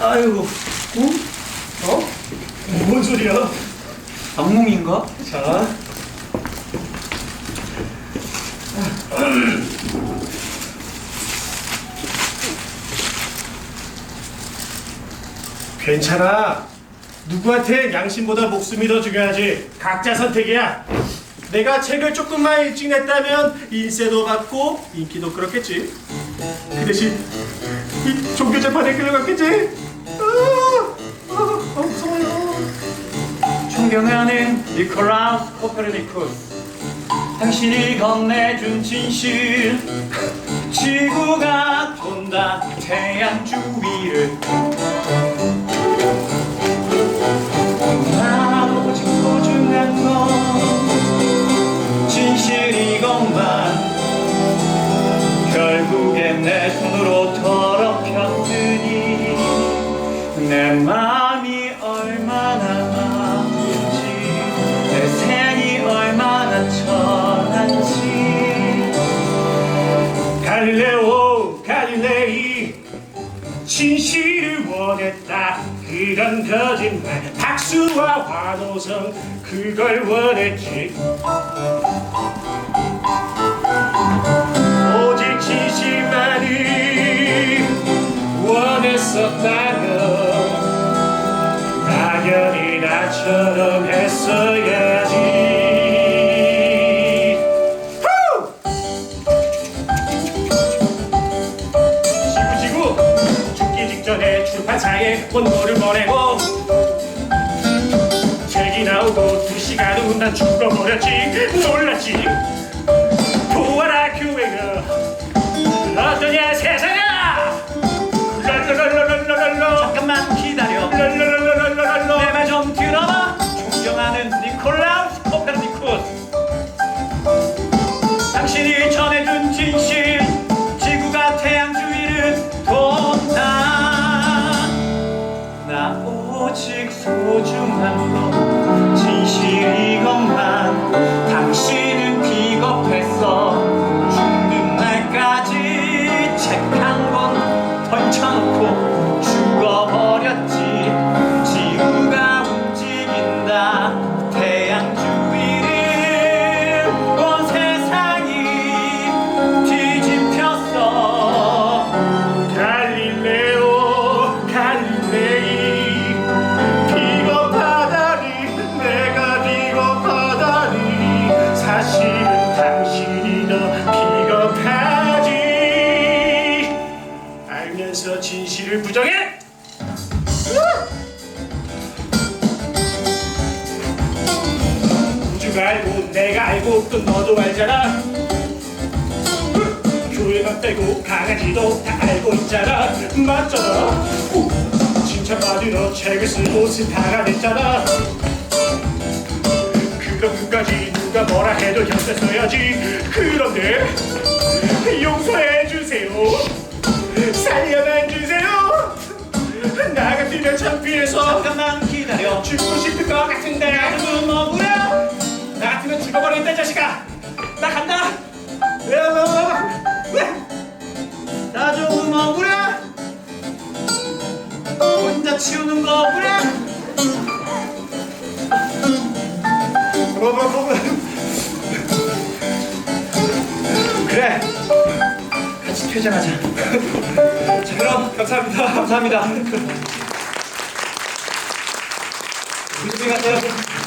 아이고, 꿈? 어? 뭔 소리야? 악몽인가? 자. 괜찮아. 누구한테 양심보다 목숨이 더 중요하지. 각자 선택이야. 내가 책을 조금만 일찍 냈다면 인세도 받고 인기도 끌었겠지. 그 대신 이 종교 재판에 끌려갔겠지. 존경하는 니콜라우스 코페르니쿠스 당신이 건네준 진실. 지구가 돈다. 태양 주위를. 나 오직 소중한 건 진실 이것만. 결국엔 내 손으로 더럽혔으니 내마 갈릴레오 갈릴레이. 진실을 원했다. 그런 거짓말. 박수와 환호성. 그걸 원했지. 오직 진실만을 원했었다면 당연히 나처럼 했어야 출판사에 원고를 보내고 책이 나오고 두 시간 후 난 죽어버렸지. 놀랐지. 보아라 교회가. 어떠냐 세상아? 랄랄랄랄랄랄랄라. 잠깐만 기다려. 랄랄랄랄랄랄라. 내 말 좀 들어봐. 존경하는 니콜라우 오직 소중한 건 진실 이것만 진실을 부정해? 우주가 알고 내가 알고 또 너도 알잖아. 교회만 빼고 강아지도 다 알고 있잖아. 맞잖아. 후. 칭찬받으러 책을 쓰고 스타가 됐잖아. 그럼 끝까지 누가 뭐라 해도 옆에 서야지. 그런데 용서해주세요. 주세요 나 같으면 창피해서 잠깐만 기다려. 죽고 싶을 것 같은데. 나도 뭐구나 나 같으면 죽어버린다 이 자식아. 나 간다. 나좀 먹으라 혼자 치우는 거 보라 그래. 같이 퇴장하자 감사합니다. 감사합니다. 무슨 같아요